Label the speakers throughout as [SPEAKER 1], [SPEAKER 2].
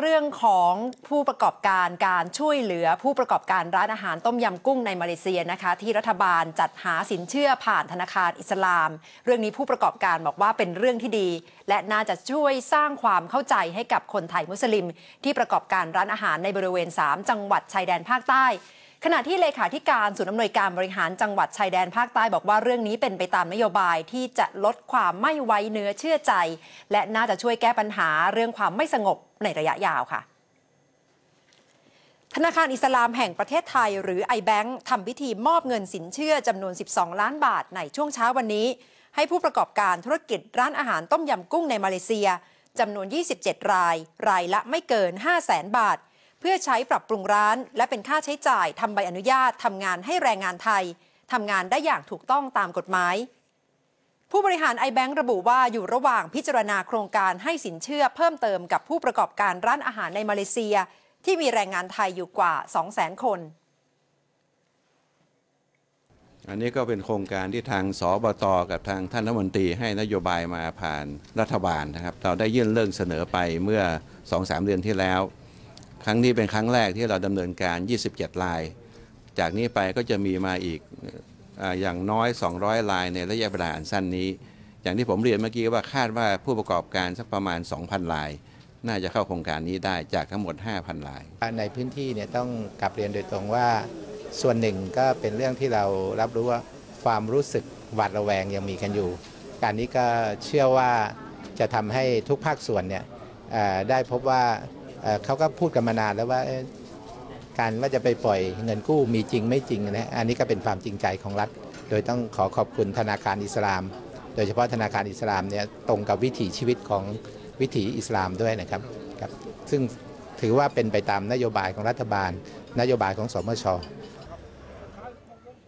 [SPEAKER 1] เรื่องของผู้ประกอบการการช่วยเหลือผู้ประกอบการร้านอาหารต้มยำกุ้งในมาเลเซียนะคะ ที่รัฐบาลจัดหาสินเชื่อผ่านธนาคารอิสลาม เรื่องนี้ผู้ประกอบการบอกว่าเป็นเรื่องที่ดี และน่าจะช่วยสร้างความเข้าใจให้กับคนไทยมุสลิม ที่ประกอบการร้านอาหารในบริเวณ 3 จังหวัดชายแดนภาคใต้ ขณะที่เลขาธิการศูนย์อำนวยการบริหารจังหวัดชายแดนภาคใต้บอกว่าเรื่องนี้เป็นไปตามนโยบายที่จะลดความไม่ไว้เนื้อเชื่อใจ และน่าจะช่วยแก้ปัญหาเรื่องความไม่สงบในระยะยาวค่ะธนาคารอิสลามแห่งประเทศไทยหรือ iBank ทำพิธีมอบเงินสินเชื่อจำนวน 12 ล้านบาทในช่วงเช้าวันนี้ ให้ผู้ประกอบการธุรกิจร้านอาหารต้มยำกุ้งในมาเลเซียจำนวน 27 ราย รายละไม่เกิน 5 0 0แสนบาท เพื่อใช้ปรับปรุงร้าน และเป็นค่าใช้จ่ายทำใบอนุญาตทำงานให้แรงงานไทยทำงานได้อย่างถูกต้องตามกฎหมาย ผู้บริหารไอแบงค์ระบุว่าอยู่ระหว่างพิจารณาโครงการให้สินเชื่อเพิ่มเติมกับผู้ประกอบการร้านอาหารในมาเลเซีย ที่มีแรงงานไทยอยู่กว่า 200,000 คน
[SPEAKER 2] อันนี้ก็เป็นโครงการที่ทางสบตกับทางท่านรัฐมนตรีให้นโยบายมาผ่านรัฐบาลนะครับ เราได้ยื่นเรื่องเสนอไปเมื่อ 2-3 เดือนที่แล้ว ครั้งนี้เป็นครั้งแรกที่เราดำเนินการ 27 ลาย จากนี้ไปก็จะมีมาอีกอย่างน้อย 200 ลายในระยะเวลาอันสั้นนี้ อย่างที่ผมเรียนเมื่อกี้ว่าคาดว่าผู้ประกอบการสักประมาณ 2,000 ลาย น่าจะเข้าโครงการนี้ได้จากทั้งหมด 5,000 ลาย
[SPEAKER 3] ในพื้นที่เนี่ยต้องกลับเรียนโดยตรงว่าส่วนหนึ่งก็เป็นเรื่องที่เรารับรู้ว่าความรู้สึกหวาดระแวงยังมีกันอยู่ การนี้ก็เชื่อว่าจะทำให้ทุกภาคส่วนเนี่ยได้พบว่า เขาก็พูดกันมานานแล้วว่าการว่าจะไปปล่อยเงินกู้มีจริงไม่จริงนะอันนี้ก็เป็นความจริงใจของรัฐ โดยต้องขอขอบคุณธนาคารอิสลาม โดยเฉพาะธนาคารอิสลามเนี่ยตรงกับวิถีชีวิตของวิถีอิสลามด้วยนะครับครับ ซึ่งถือว่าเป็นไปตามนโยบายของรัฐบาล นโยบายของสมช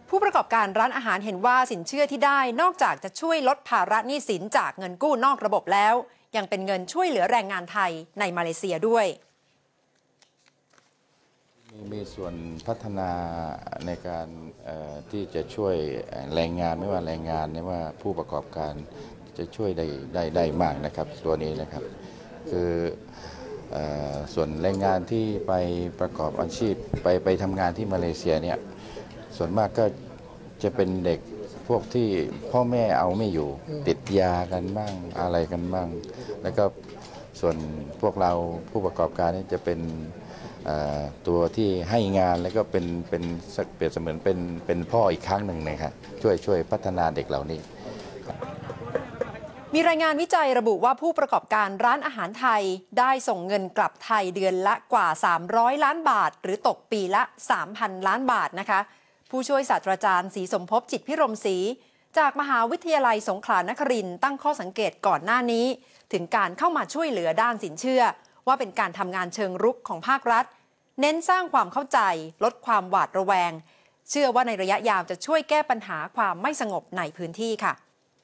[SPEAKER 1] ผู้ประกอบการร้านอาหารเห็นว่าสินเชื่อที่ได้นอกจากจะช่วยลดภาระหนี้สินจากเงินกู้นอกระบบแล้ว ยังเป็นเงินช่วยเหลือแรงงานไทยในมาเลเซียด้วย
[SPEAKER 4] มีส่วนพัฒนาในการที่จะช่วยแรงงานไม่ว่าแรงงานไม่ว่าผู้ประกอบการจะช่วยได้ได้ได้มากนะครับ ตัวนี้นะครับ คือส่วนแรงงานที่ไปประกอบอาชีพไปไปทำงานที่มาเลเซียเนี่ยส่วนมากก็จะเป็นเด็กพวกที่พ่อแม่เอาไม่อยู่ ติดยากันบ้างอะไรกันบ้าง แล้วก็ส่วนพวกเราผู้ประกอบการนี่จะเป็น ตัวที่ให้งานแล้วก็เป็นเป็นเปรียบเสมือนเป็นเป็นพ่ออีกครั้งหนึ่งนะครับช่วยช่วยพัฒนาเด็กเหล่านี้
[SPEAKER 1] มีรายงานวิจัยระบุว่าผู้ประกอบการร้านอาหารไทยได้ส่งเงินกลับไทยเดือนละกว่า 300 ล้านบาท หรือตกปีละ 3,000 ล้านบาทนะคะผู้ช่วยศาสตราจารย์ศรีสมภพจิตพิรมศรีจากมหาวิทยาลัยสงขลานครินตั้งข้อสังเกตก่อนหน้านี้ ถึงการเข้ามาช่วยเหลือด้านสินเชื่อ ว่าเป็นการทำงานเชิงรุกของภาครัฐ เน้นสร้างความเข้าใจ ลดความหวาดระแวง เชื่อว่าในระยะยาวจะช่วยแก้ปัญหาความไม่สงบในพื้นที่ค่ะ